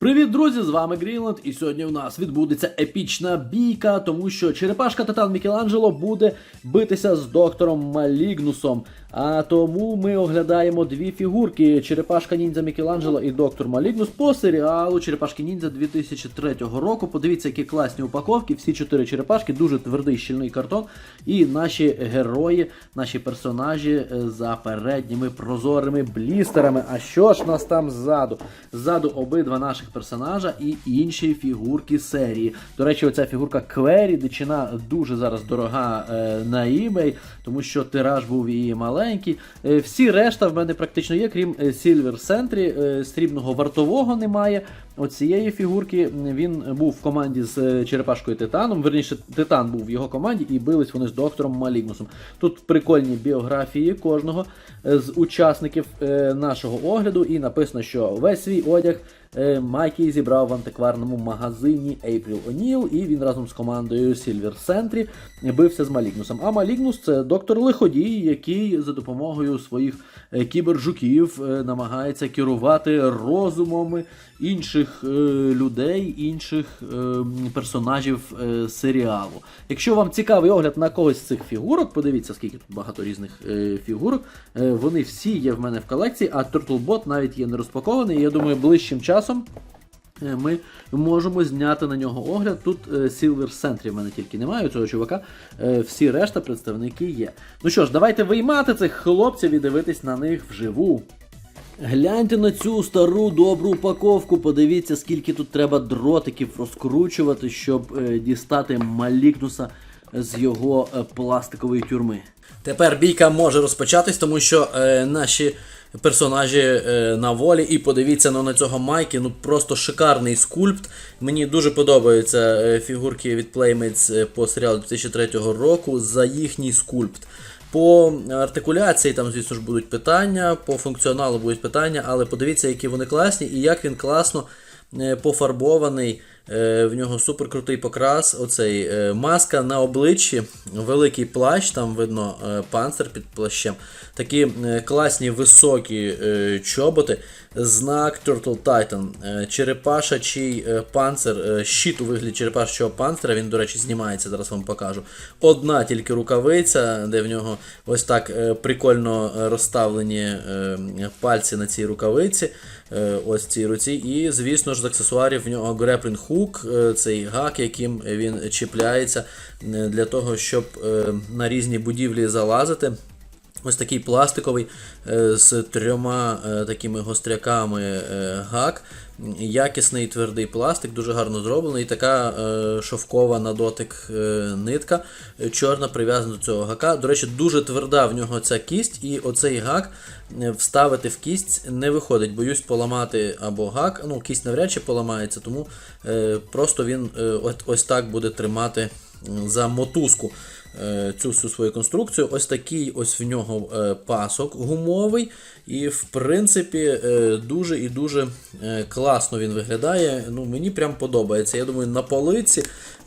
Привіт, друзі! З вами Грінланд, і сьогодні у нас відбудеться епічна бійка, тому що черепашка Титан Мікеланджело буде битися з доктором Малігнусом. А тому ми оглядаємо дві фігурки: Черепашка Ніндзя Мікеланджело і доктор Малігнус по серіалу Черепашки Ніндзя 2003 року. Подивіться, які класні упаковки. Всі чотири черепашки, дуже твердий щільний картон. І наші герої, наші персонажі е, за передніми прозорими блістерами. А що ж нас там ззаду? Ззаду обидва наших персонажа і інші фігурки серії. До речі, оця фігурка Квері, дичина дуже зараз дорога е, на eBay, тому що тираж був її маленький. Е, всі решта в мене практично є, крім е, Silver Sentry, е, срібного вартового немає. Оцієї фігурки він був в команді з черепашкою Титаном. Верніше, Титан був в його команді, і бились вони з доктором Малігнусом. Тут прикольні біографії кожного з учасників нашого огляду, і написано, що весь свій одяг Майкі зібрав в антикварному магазині April O'Neil, і він разом з командою Silver Sentry бився з Малігнусом. А Малігнус це доктор лиходій, який за допомогою своїх е, кібержуків е, намагається керувати розумом інших е, людей, інших персонажів серіалу. Якщо вам цікавий огляд на когось з цих фігурок, подивіться, скільки тут багато різних фігурок. Вони всі є в мене в колекції, а Turtlebot навіть є не розпакований. Я думаю, ближчим часом. Е, Ми можемо зняти на нього огляд. Тут е, Silver Sentry в мене тільки немає цього чувака. Е, Всі решта представники є. Ну що ж, давайте виймати цих хлопців і дивитись на них вживу. Гляньте на цю стару добру упаковку, подивіться, скільки тут треба дротиків розкручувати, щоб дістати Малікнуса з його пластикової тюрми. Тепер бійка може розпочатись, тому що е, наші персонажі е, на волі. І подивіться ну, на цього Майки, ну просто шикарний скульпт. Мені дуже подобаються е, фігурки від Playmates е, по серіалу 2003 року за їхній скульпт. По артикуляції там, звісно ж, будуть питання, по функціоналу будуть питання, але подивіться, які вони класні і як він класно пофарбований. Е, В нього суперкрутий покрас. Оцей е, маска на обличчі, великий плащ, там видно е, панцир під плащем. Такі класні високі чоботи. Знак Turtle Titan, черепашачий панцир, щит у вигляді черепашачого панцира. Він, до речі, знімається, зараз вам покажу. Одна тільки рукавиця, де в нього ось так прикольно розставлені пальці на цій рукавиці. Е, Ось цій руці. І, звісно ж, з аксесуарів в нього греплінг е, цей гак, яким він чіпляється е, для того, щоб е, на різні будівлі залазити. Ось такий пластиковий е, з трьома е, такими гостряками е, гак. Якісний твердий пластик, дуже гарно зроблений. І така шовкова на дотик нитка чорна прив'язана до цього гака. До речі, дуже тверда в нього ця кість, і оцей гак вставити в кість не виходить. Боюсь поламати або гак. Ну, кість навряд чи поламається, тому просто він ось так буде тримати за мотузку цю всю свою конструкцію. Ось такий ось в нього е, пасок гумовий. І, в принципі, е, дуже і дуже е, класно він виглядає. Ну, Мені прям подобається. Я думаю, на полиці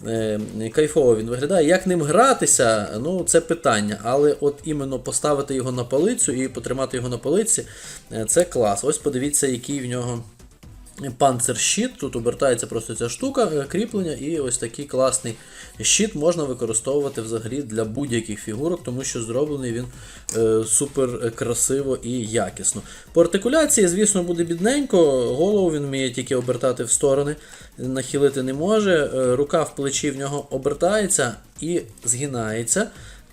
е, кайфово він виглядає. Як ним гратися, ну це питання. Але от іменно поставити його на полицю і потримати його на полиці е, це клас. Ось подивіться, який в нього. Панцерщит, тут обертається просто ця штука, е, кріплення, і ось такий класний щит можна використовувати взагалі для будь-яких фігурок, тому що зроблений він е, супер красиво і якісно. По артикуляції, звісно, буде бідненько, голову він вміє тільки обертати в сторони, нахилити не може. Е, рука в плечі в нього обертається і згинається.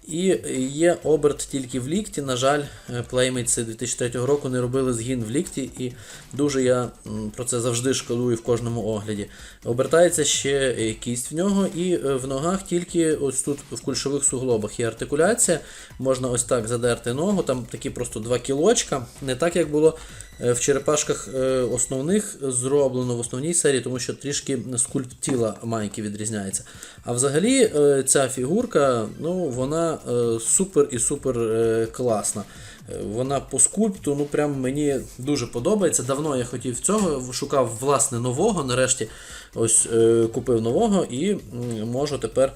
І є оберт тільки в лікті. На жаль, е, Playmates 2003 року не робили згін в лікті, і дуже я про це завжди шкодую в кожному огляді. Обертається ще кість в нього, і е, в ногах тільки ось тут в кульшових суглобах є артикуляція. Можна ось так задерти ногу, там такі просто два кілочка, не так як було. Е, В черепашках е, основних зроблено в основній серії, тому що трішки скульпт тіла майки відрізняється. А взагалі е, ця фігурка, ну, вона супер і супер класна. Вона по скульпту, ну прям мені дуже подобається. Давно я хотів цього, шукав власне нового. Нарешті ось купив нового і можу тепер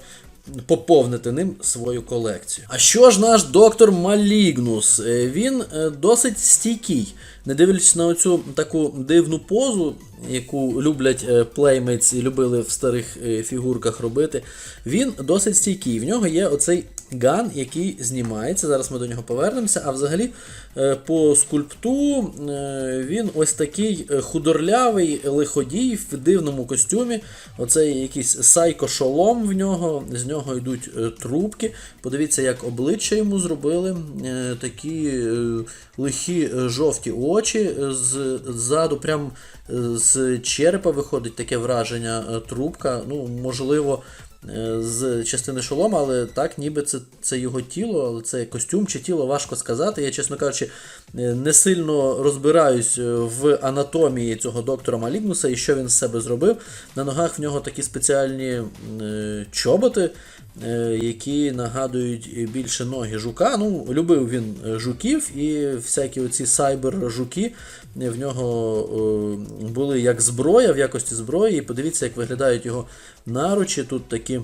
поповнити ним свою колекцію. А що ж наш доктор Малігнус? Е, Він е, досить стійкий. Не дивлячись на оцю таку дивну позу, яку люблять плеймейці і любили в старих е, фігурках робити, він досить стійкий. В нього є оцей ган, який знімається. Зараз ми до нього повернемося. А взагалі, е, по скульпту е, він ось такий е, худорлявий лиходій в дивному костюмі. Оцей якийсь сайко-шолом в нього, з нього йдуть трубки. Подивіться, як обличчя йому зробили. Такі лихі жовті очі. Ззаду, прям з черепа виходить таке враження трубка. Ну, можливо, з частини шолома, але так, ніби це, це його тіло, але це костюм чи тіло, важко сказати. Я, чесно кажучи, е, не сильно розбираюсь е, в анатомії цього доктора Малігнуса і що він з себе зробив. На ногах в нього такі спеціальні е, чоботи. Е, Які нагадують більше ноги жука. Ну, любив він е, жуків, і всякі оці сайбер-жуки е, в нього були як зброя в якості зброї. І подивіться, як виглядають його наручі. Тут такі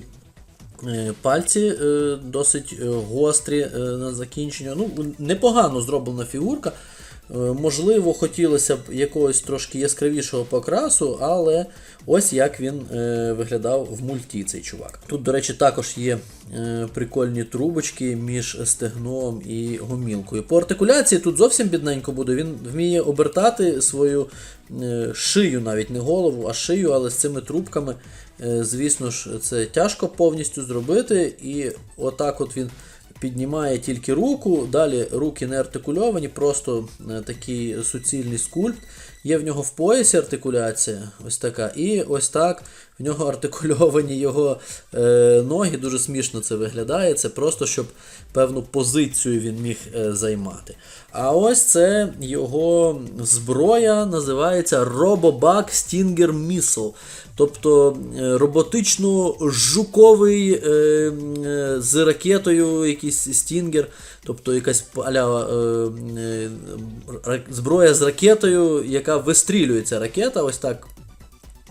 пальці досить гострі на закінчення. Ну, непогано зроблена фігурка. Е, Можливо, хотілося б якогось трошки яскравішого покрасу, але ось як він е, виглядав в мульті цей чувак. Тут, до речі, також є е, прикольні трубочки між стегном і гомілкою. По артикуляції тут зовсім бідненько буде. Він вміє обертати свою шию, навіть не голову, а шию, але з цими трубками. Звісно ж, це тяжко повністю зробити, і отак от він піднімає тільки руку, далі руки не артикульовані, просто е, такий суцільний скульпт. Є в нього в поясі артикуляція, ось така, і ось так в нього артикульовані його е, ноги, дуже смішно це виглядає. Це просто щоб певну позицію він міг е, займати. А ось це його зброя, називається RoboBug Stinger Missile. Тобто е, роботично-жуковий е, е, з ракетою якийсь стінгер, тобто якась аля, е, е, зброя з ракетою, яка вистрілюється ракета, ось так.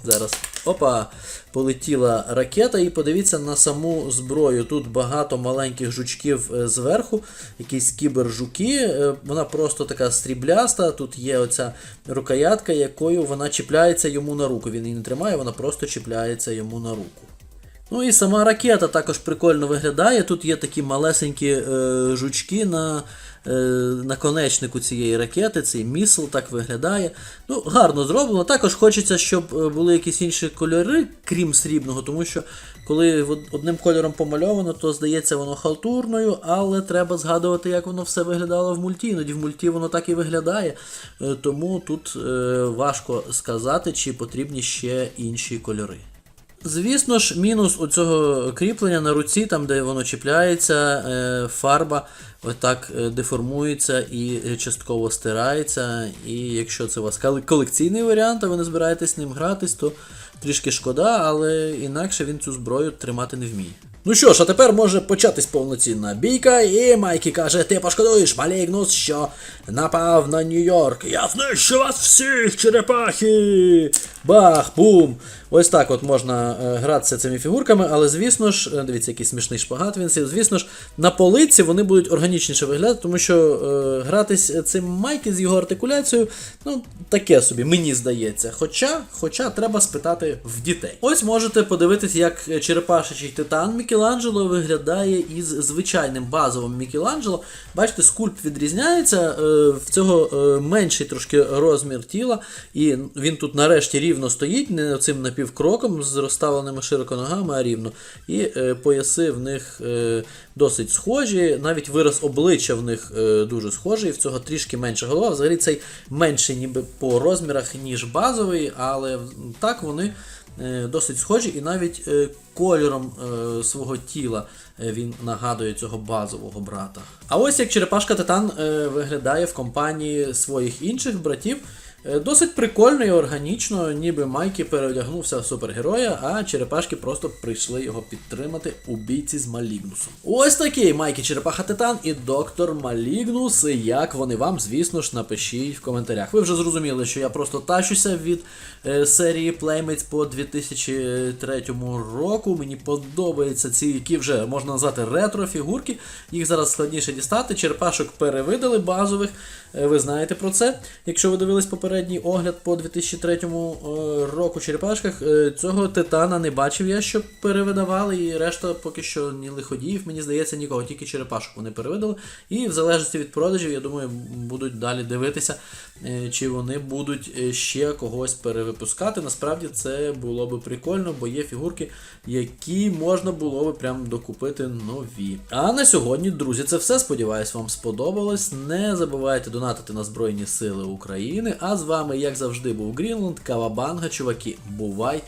Зараз. Опа, полетіла ракета, і подивіться на саму зброю. Тут багато маленьких жучків е, зверху, якісь кібержуки. Е, Вона просто така стрібляста. Тут є оця рукоятка, якою вона чіпляється йому на руку. Він її не тримає, вона просто чіпляється йому на руку. Ну і сама ракета також прикольно виглядає. Тут є такі малесенькі е, жучки на е, наконечнику цієї ракети, цей місл так виглядає. Ну, гарно зроблено. Також хочеться, щоб е, були якісь інші кольори, крім срібного, тому що коли одним кольором помальовано, то здається воно халтурною, але треба згадувати, як воно все виглядало в мульті. Іноді в мульті воно так і виглядає. Е, Тому тут е, важко сказати, чи потрібні ще інші кольори. Звісно ж, мінус у цього кріплення на руці, там де воно чіпляється, е, фарба отак е, деформується і частково стирається. І якщо це у вас колекційний варіант, а ви не збираєтесь ним гратись, то трішки шкода, але інакше він цю зброю тримати не вміє. Ну що ж, а тепер може початись повноцінна бійка, і Майкі каже: ти пошкодуєш, Малігнус, що напав на Нью-Йорк. Я знищу вас всіх, черепахи! Бах, бум! Ось так от можна е, гратися цими фігурками, але звісно ж, е, дивіться, який смішний шпагат він сів. Звісно ж, на полиці вони будуть органічніше виглядати, тому що е, гратись цим майки з його артикуляцією, ну, таке собі, мені здається. Хоча, хоча треба спитати в дітей. Ось можете подивитись, як черепашечий титан Мікеланджело виглядає із звичайним базовим Мікеланджело. Бачите, скульпт відрізняється, е, в цього е, менший трошки розмір тіла, і він тут нарешті рівно стоїть, не цим напівкроком з розставленими широко ногами, а рівно. І е, пояси в них досить схожі, навіть вираз обличчя в них дуже схожий, в цього трішки менша голова. Взагалі цей менший ніби по розмірах, ніж базовий, але так вони досить схожі, і навіть кольором е, свого тіла е, він нагадує цього базового брата. А ось як черепашка Титан е, виглядає в компанії своїх інших братів. Е, Досить прикольно і органічно, ніби Майкі переодягнувся в супергероя, а черепашки просто прийшли його підтримати у бійці з Малігнусом. Ось такий Майкі Черепаха Титан і доктор Малігнус. Як вони вам, звісно ж, напишіть в коментарях. Ви вже зрозуміли, що я просто тащуся від е, серії Playmates по 2003 року. Мені подобаються ці, які вже можна назвати ретро-фігурки. Їх зараз складніше дістати. Черепашок перевидали базових. Е, Ви знаєте про це. Якщо ви дивились попередній огляд по 2003 е, року черепашках, е, цього титана не бачив я, щоб перевидавали, і решта поки що ні лиходіїв, мені здається, нікого, тільки черепашок вони перевидали. І в залежності від продажів, я думаю, будуть далі дивитися, е, чи вони будуть ще когось перевипускати. Насправді це було би прикольно, бо є фігурки, які можна було би прям докупити нові. А на сьогодні, друзі, це все. Сподіваюсь, вам сподобалось. Не забувайте донатити на Збройні Сили України. А з вами, як завжди, був Грінланд, Кавабанга, чуваки. Бувайте!